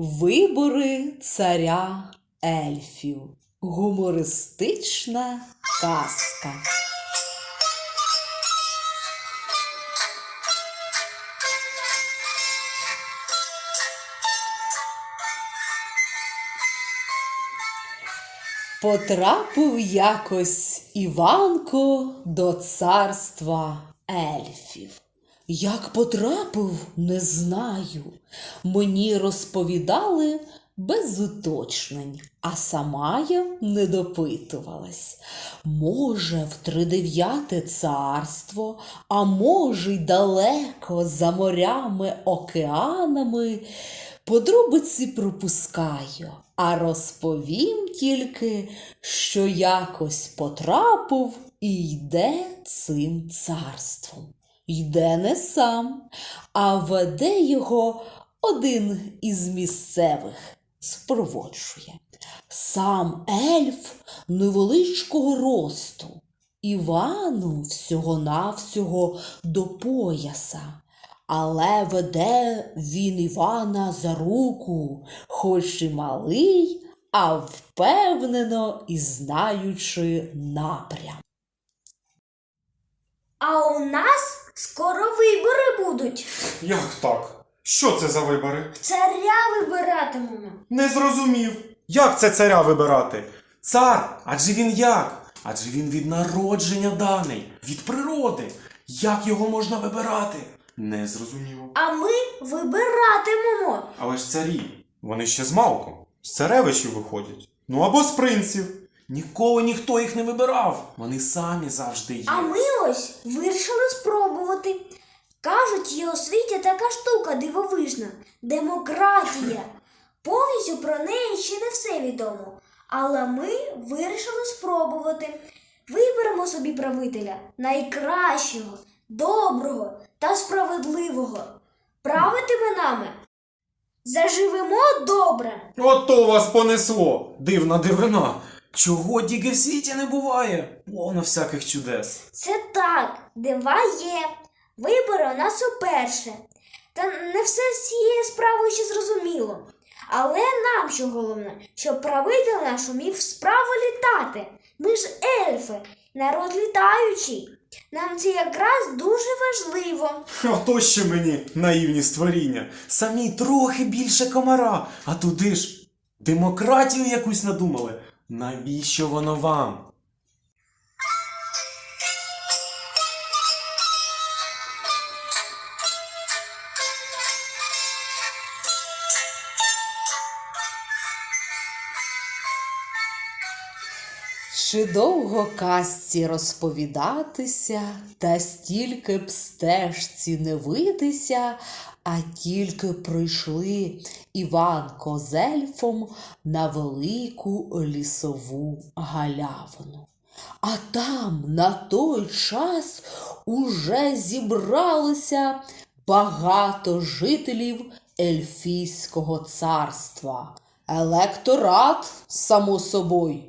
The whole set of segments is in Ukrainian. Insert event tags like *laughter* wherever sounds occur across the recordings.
Вибори царя ельфів. Гумористична казка. Потрапив якось Іванко до царства ельфів. Як потрапив, не знаю. Мені розповідали без уточнень, а сама я не допитувалась. Може, в тридев'яте царство, а може, й далеко за морями, океанами. Подробиці пропускаю, а розповім тільки, що якось потрапив і йде цим царством. Йде не сам, а веде його один із місцевих, спроводжує. Сам ельф невеличкого росту, Івану всього-навсього до пояса. Але веде він Івана за руку, хоч і малий, а впевнено і знаючи напрям. А у нас скоро вибори будуть. Як так? Що це за вибори? Царя вибиратимемо. Не зрозумів. Як це царя вибирати? Цар, адже він як? Адже він від народження даний, від природи. Як його можна вибирати? Не зрозуміло. А ми вибиратимемо. Але ж царі, вони ще з малку. З царевичів виходять. Ну або з принців. Ніколи ніхто їх не вибирав. Вони самі завжди є. А ми ось вирішили спробувати. Кажуть, є у світі така штука дивовижна демократія. Повністю про неї ще не все відомо. Але ми вирішили спробувати. Виберемо собі правителя найкращого, доброго та справедливого. Правитиме нами. Заживемо добре. Ото вас понесло, дивна дивина. Чого тільки в світі не буває? Повно всяких чудес. Це так, дива є. Вибори у нас уперше. Та не все з цією справою ще зрозуміло. Але нам що головне, щоб правитель наш умів справу літати. Ми ж ельфи, народ літаючий. Нам це якраз дуже важливо. Ото ще мені наївні створіння. Самі трохи більше комара, а туди ж демократію якусь надумали. Навіщо воно вам? Чи довго казці розповідатися, та стільки б стежці не витися, а тільки прийшли Іван з ельфом на велику лісову галявину. А там на той час уже зібралося багато жителів Ельфійського царства. Електорат, само собою.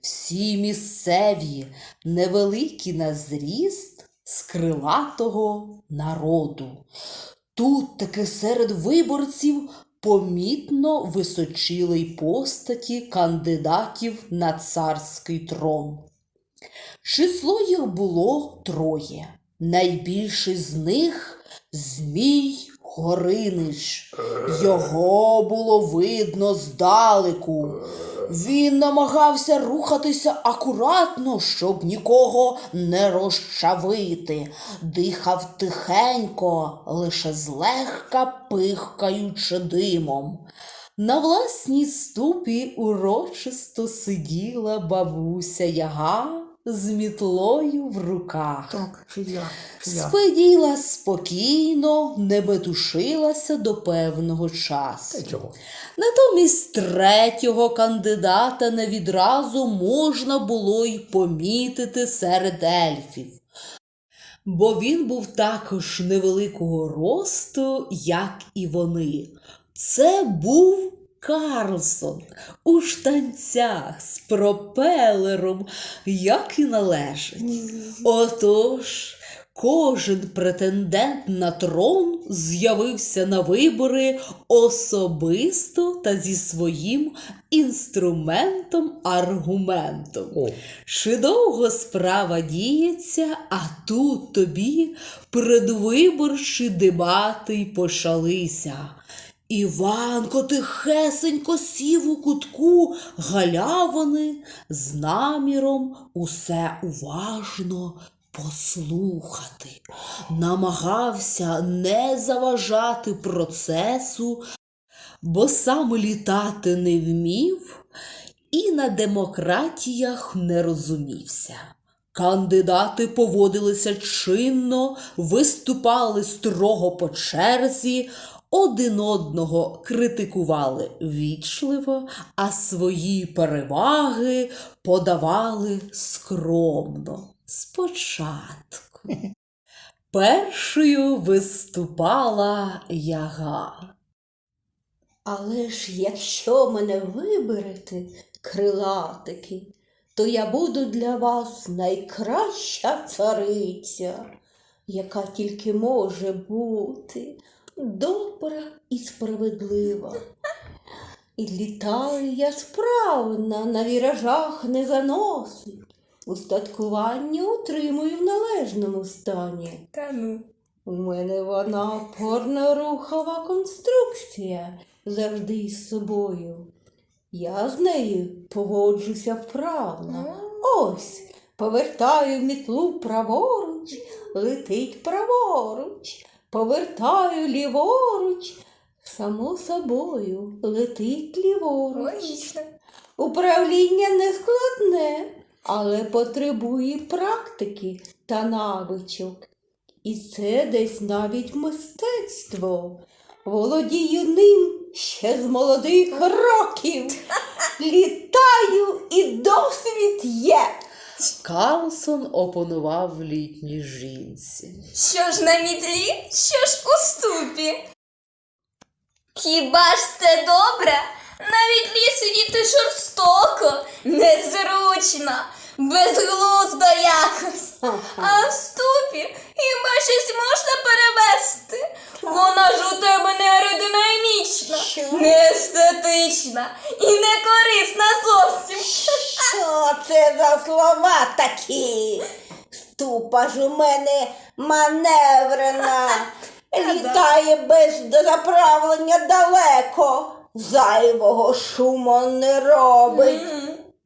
Всі місцеві, невеликі на зріст з крилатого народу. Тут таки серед виборців помітно височили й постаті кандидатів на царський трон. Число їх було троє. Найбільший з них Змій Горинич. Його було видно здалеку. Він намагався рухатися акуратно, щоб нікого не розчавити. Дихав тихенько, лише злегка пихкаючи димом. На власній ступі урочисто сиділа бабуся яга з мітлою в руках. Так, я. Спиділа спокійно, не метушилася до певного часу. Чого? Натомість третього кандидата не відразу можна було й помітити серед ельфів. Бо він був також невеликого росту, як і вони. Це був Карлсон у штанцях з пропелером, як і належить. Отож, Кожен претендент на трон з'явився на вибори особисто та зі своїм інструментом-аргументом. О, Чи довго справа діється, а тут тобі предвиборчі дебати й почалися. Іванко тихесенько сів у кутку галявини з наміром усе уважно послухати. Намагався не заважати процесу, бо сам літати не вмів і на демократіях не розумівся. Кандидати поводилися чинно, виступали строго по черзі, один одного критикували вічливо, а свої переваги подавали скромно. Спочатку. *laughs* Першою виступала яга. але ж якщо мене виберете, крилатики, то я буду для вас найкраща цариця, яка тільки може бути добра і справедлива. І літаю я справна, на віражах не заносить. Устаткування утримую в належному стані. Та ну. У мене вона опорно-рухова конструкція завжди із собою. Я з нею поводжуся вправно. Ось повертаю мітлу праворуч, летить праворуч, повертаю ліворуч, само собою летить ліворуч. Логічно. Управління не складне, але потребує практики та навичок. І це десь навіть мистецтво. Володію ним ще з молодих років. *laughs* Літаю і досвід є. Карлсон опанував літній жінці. Що ж на мітлі, що ж у ступі? Хіба ж це добре? На мітлі сидіти жорстоко, незручно, безглуздо якось. А в ступі хіба щось можна перевести? Вона ж у тебе не аеродинамічна, не естетична і не корисна зовсім. Що це за слова такі? Ступа ж у мене маневрена. *laughs* Літає без дозаправлення далеко. Зайвого шуму не робить.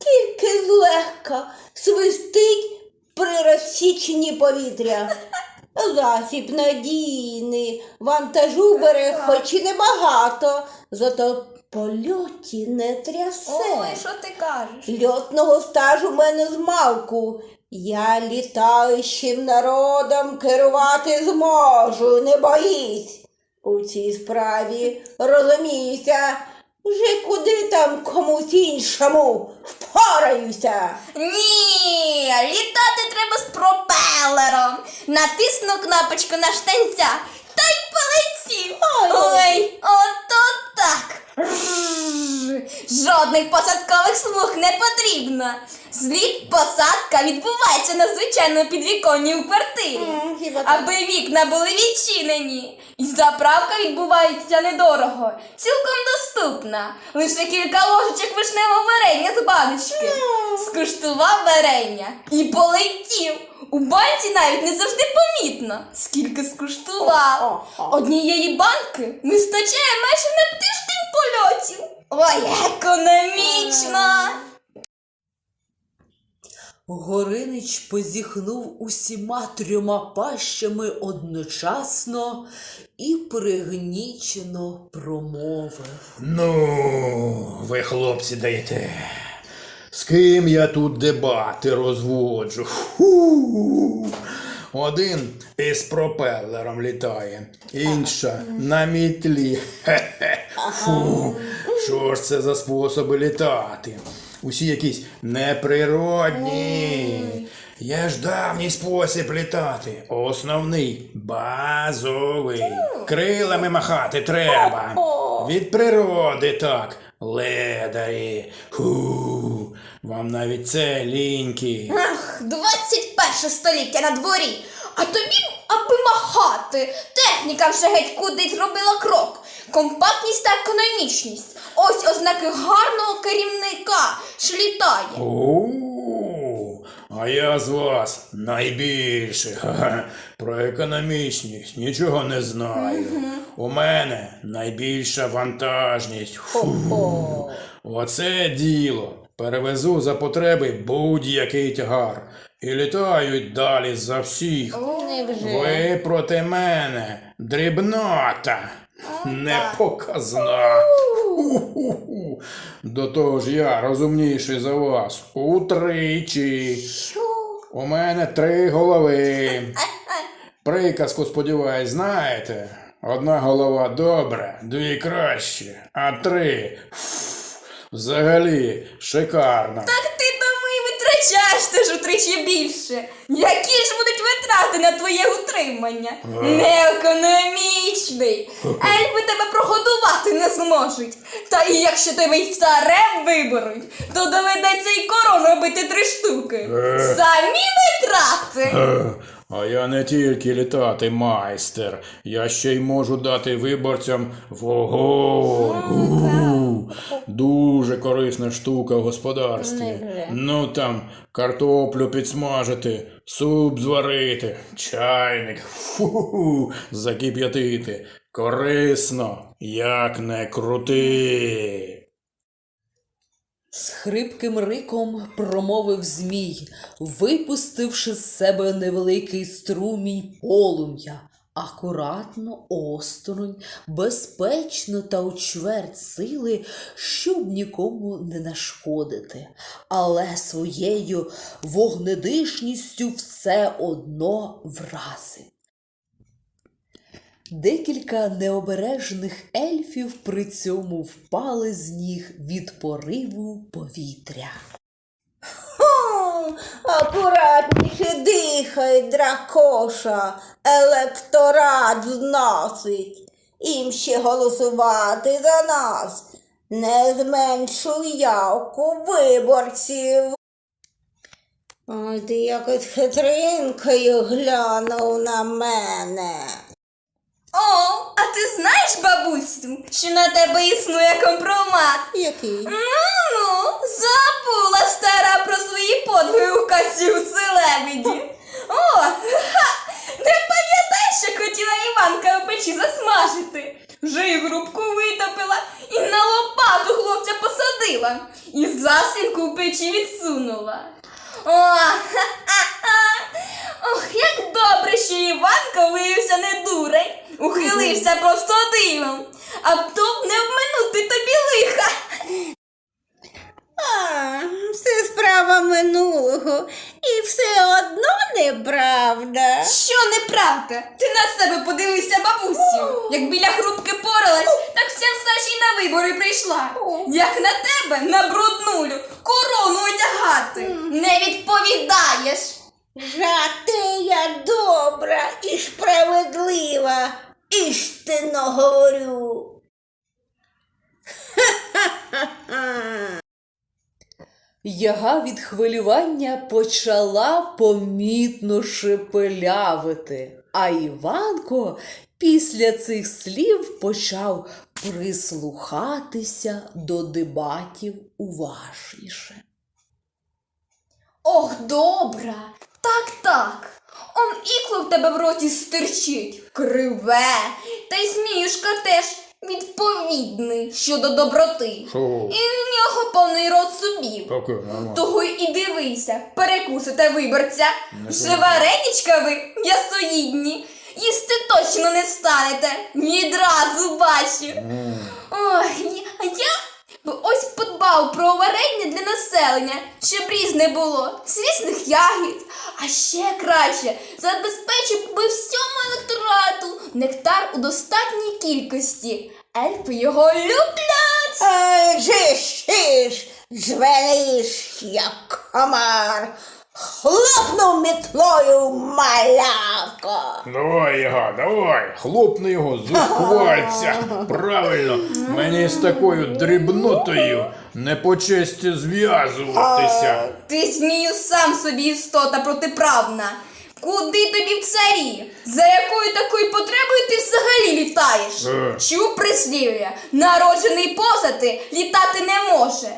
Тільки злегка свистить при розсіченні повітря. *laughs* Засіб надійний, вантажу бере хоч і небагато, зато польоті не трясе. Ой, що ти кажеш? Льотного стажу в мене з малку. Я літаючим народом керувати зможу, не боїсь. У цій справі розуміюся, вже куди там комусь іншому впораюся. Ні, літати треба з пропелером. Натисну кнопочку на штанця та й полетів. Ой, ото так. Жодних посадкових смуг не потрібно. Зліт посадка відбувається на звичайному підвіконні у квартирі. Аби вікна були відчинені. І заправка відбувається недорого, цілком доступна. Лише кілька ложечок вишневого варення з баночки. Скуштував варення і полетів. У банці навіть не завжди помітно, скільки скуштував. Однієї банки вистачає майже на тиждень польотів. Ой, економічно! Горинич позіхнув усіма трьома пащами одночасно і пригнічено промовив. Ну, ви, хлопці, даєте. З ким я тут дебати розводжу? Фу. Один із пропелером літає, інша на мітлі. Хе-хе. Фу. Що ж це за способи літати? Усі якісь неприродні. Є ж давній спосіб літати. Основний базовий. Крилами махати треба. Від природи так. Ледарі. Ху. Вам навіть це ліньки. Ах, 21 століття на дворі, А тобі, аби махати, техніка вже геть кудись зробила крок. Компактність та економічність. Ось ознаки гарного керівника, що літає. О, а я з вас найбільше. Про економічність нічого не знаю. У мене найбільша вантажність. Фу. Оце діло. Перевезу за потреби будь-який тягар. І літають далі за всіх. Ви проти мене, дрібнота, непоказна. Ху-ху-ху. До того ж я розумніший за вас утричі. У мене три голови. *laughs* Приказку, сподіваюсь, знаєте? Одна голова добре, дві краще, а три взагалі шикарно. Так витрачаєш теж утричі більше. Які ж будуть витрати на твоє утримання? Неекономічний. Ельфи тебе прогодувати не зможуть. Та і якщо тебе й царем виберуть, то доведеться й корону робити три штуки. Самі витрати. А я не тільки літати майстер, я ще й можу дати виборцям вогонь. Дуже корисна штука в господарстві. Ну там картоплю підсмажити, суп зварити, чайник фу, закип'ятити. Корисно, як не крути. З хрипким риком промовив Змій, випустивши з себе невеликий струмінь полум'я, акуратно, осторонь, безпечно та у чверть сили, щоб нікому не нашкодити, але своєю вогнедишністю все одно вразив. Декілька необережних ельфів при цьому впали з ніг від пориву повітря. О, акуратніше дихай, дракоша, електорат зносить. Їм ще голосувати за нас. Не зменшуй явку виборців. Ой, ти якось хитринкою глянув на мене. О, а ти знаєш, бабусю, що на тебе існує компромат? Який? Ну, забула стара про свої подвиги у касі у селебіді. О, ха, не пам'ятаєш, що хотіла Іванка у печі засмажити. Вже і грубку витопила, і на лопату хлопця посадила, і засінку в печі відсунула. О, ха-ха-ха. Ох, як добре, що Іванка виявився не дурень, ухилився просто дивом, а то не обминути тобі лиха. А, все справа минулого. І все одно неправда. Що неправда? Ти на себе подивися, бабусю. Як біля грубки поралась, так вся все ж на вибори прийшла. Як на тебе, на бруднулю, корону одягати. Не відповідаєш. Жати я добра і справедлива, істинно говорю. Яга від хвилювання почала помітно шепелявити, а Іванко після цих слів почав прислухатися до дебатів уважніше. Ох, добра, так, так. Он ікло в тебе в роті стирчить, криве, та й сміюшка теж відповідний щодо доброти. Шо? І в нього повний рот нормально. Того і дивися, перекусите виборця. Вже знаю. ви, ясоїдні. Їсти точно не станете. Відразу бачу. Ой, а я б ось подбав про варення для населення, щоб різне було, свісних ягід. А ще краще забезпечив би всьому електорату нектар у достатній кількості. Ельфи його люблять. Ай, жищиш, звениш, як комар, хлопнув мітлою малявко. Давай, Яга, давай, хлопни його зухвальця. *laughs* Правильно, мені з такою дрібнотою не по честі зв'язуватися. Ти змію сам собі істота протиправна. Куди тобі в царі? За якою такою потребою ти взагалі літаєш? Е. Чув прислів'я? Народжений позати літати не може.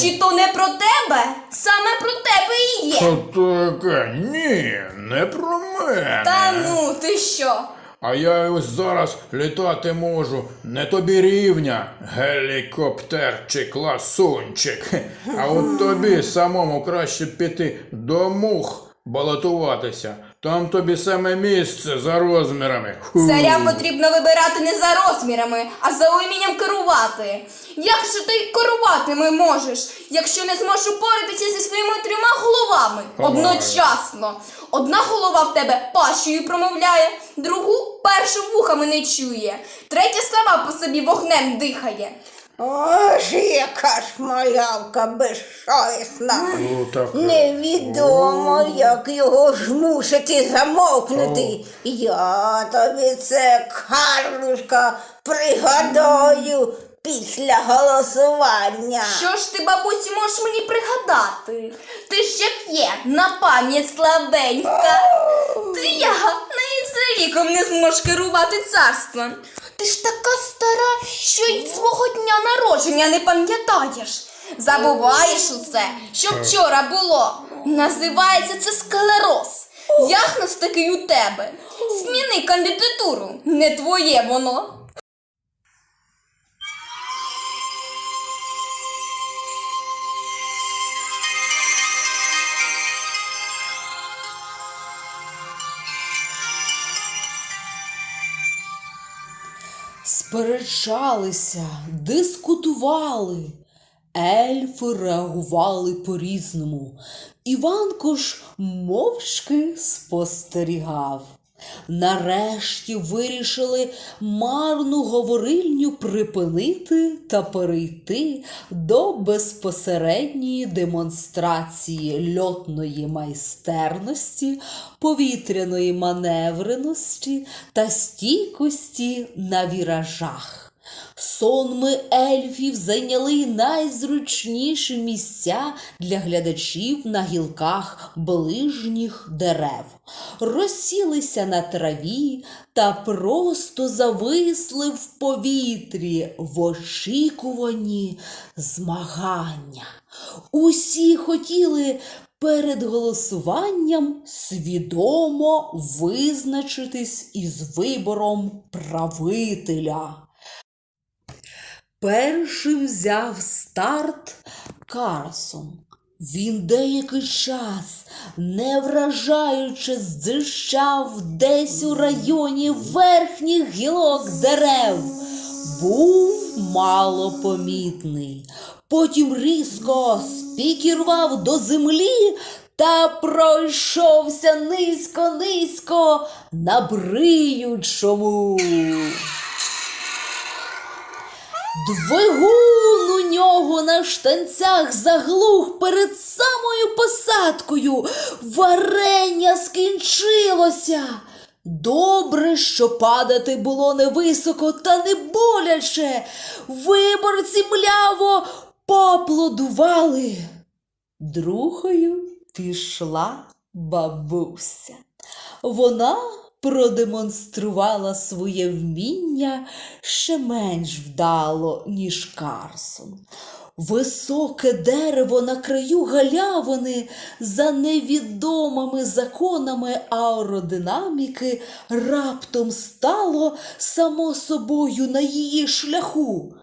Чи то не про тебе? Саме про тебе і є. Що таке? Ні, не про мене. Та ну, ти що? А я ось зараз літати можу. Не тобі рівня, гелікоптерчик, ласунчик. А от тобі самому краще піти до мух балотуватися. Там тобі саме місце за розмірами. Фу. Царя потрібно вибирати не за розмірами, а за умінням керувати. Як же ти керуватиме можеш, якщо не зможеш упоратися зі своїми трьома головами одночасно? Одна голова в тебе пащею промовляє, другу першу вухами не чує, третя сама по собі вогнем дихає. Ож, яка ж малявка безсовісна. Ну, так, Невідомо, як його змусити замовкнути. Я тобі це, Карлушка, пригадаю після голосування. Що ж ти, бабусі, можеш мені пригадати? Ти ж як є, на пам'ять слабенька. Ти я навіть за віком не зможеш керувати царством. Ти ж така стара, що й свого дня народження не пам'ятаєш. Забуваєш усе, що вчора було. Називається це склероз. Як нас такий у тебе? Зміни кандидатуру, не твоє воно. Сперечалися, дискутували. Ельфи реагували по-різному. Іванко ж мовчки спостерігав. Нарешті вирішили марну говорильню припинити та перейти до безпосередньої демонстрації льотної майстерності, повітряної маневреності та стійкості на віражах. Сонми ельфів зайняли найзручніші місця для глядачів на гілках ближніх дерев, розсілися на траві та просто зависли в повітрі в очікуванні змагання. Усі хотіли перед голосуванням свідомо визначитись із вибором правителя. Першим взяв старт Карсон. Він деякий час, не вражаючи, зищав десь у районі верхніх гілок дерев. Був малопомітний. Потім різко спікірував до землі та пройшовся низько-низько на бриючому. Двигун у нього на штанцях заглух перед самою посадкою. Варення скінчилося. Добре, що падати було невисоко та не боляче. Виборці мляво поаплодували. Другою пішла бабуся. Вона продемонструвала своє вміння ще менш вдало, ніж Карсон. Високе дерево на краю галявини за невідомими законами аеродинаміки раптом стало само собою на її шляху.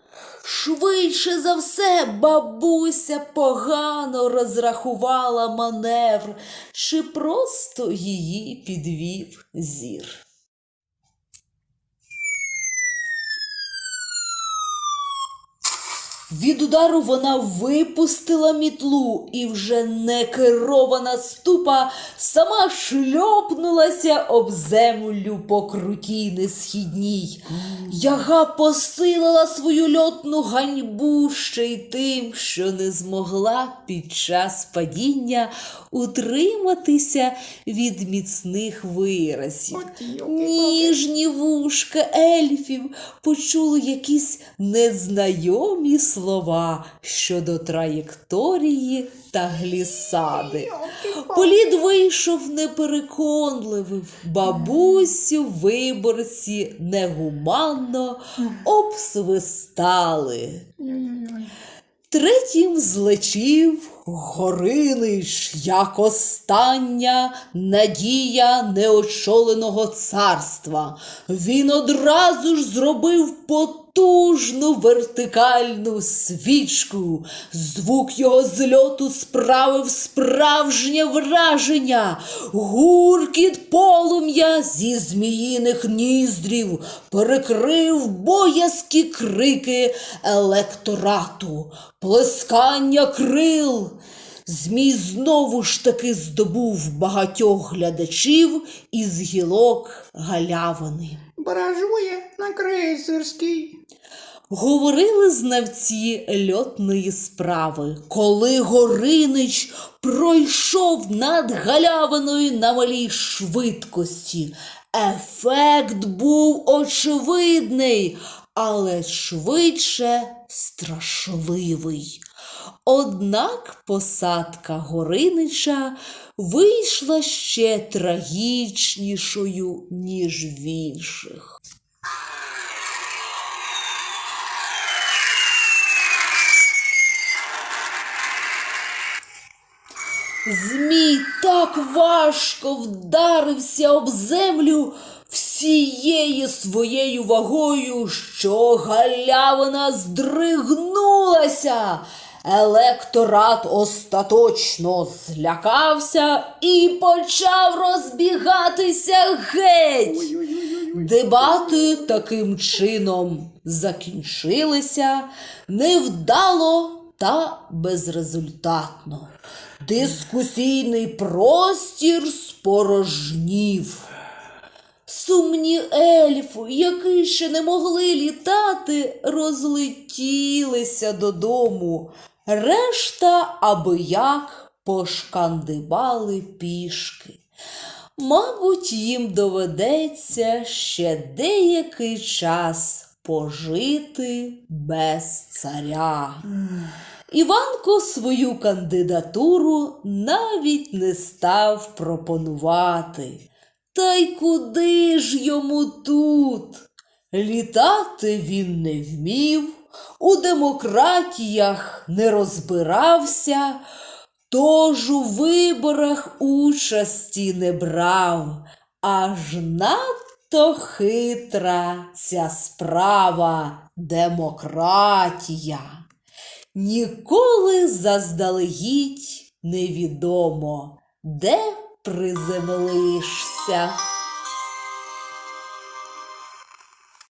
Швидше за все, бабуся погано розрахувала маневр, чи просто її підвів зір. Від удару вона випустила мітлу, і вже не керована ступа сама шльопнулася об землю по крутій несхідній. Яга посилила свою льотну ганьбу ще й тим, що не змогла під час падіння утриматися від міцних виразів. Ніжні вушка ельфів почули якісь незнайомі слова щодо траєкторії та глісади. Політ вийшов непереконливим. Бабусю виборці негуманно обсвистали. Третім злечів Горинич, як остання надія неочоленого царства. Він одразу ж зробив потужну вертикальну свічку. Звук його зльоту справив справжнє враження. Гуркіт полум'я зі зміїних ніздрів перекрив боязкі крики електорату, плескання крил. Змій знову ж таки здобув багатьох глядачів із гілок галявини. Баражує на крейсерській. Говорили знавці льотної справи, коли Горинич пройшов над галявиною на малій швидкості. Ефект був очевидний, але швидше страшливий. Однак посадка Горинича вийшла ще трагічнішою, ніж в інших. Змій так важко вдарився об землю всією своєю вагою, що галявина здригнулася. Електорат остаточно злякався і почав розбігатися геть. Дебати таким чином закінчилися невдало та безрезультатно. Дискусійний простір спорожнів. Сумні ельфи, які ще не могли літати, розлетілися додому. Решта аби як пошкандибали пішки. Мабуть, їм доведеться ще деякий час пожити без царя. Іванко свою кандидатуру навіть не став пропонувати. Та й куди ж йому тут? Літати він не вмів, у демократіях не розбирався, тож у виборах участі не брав, аж надто хитра ця справа демократія. Ніколи заздалегідь невідомо, де приземлишся.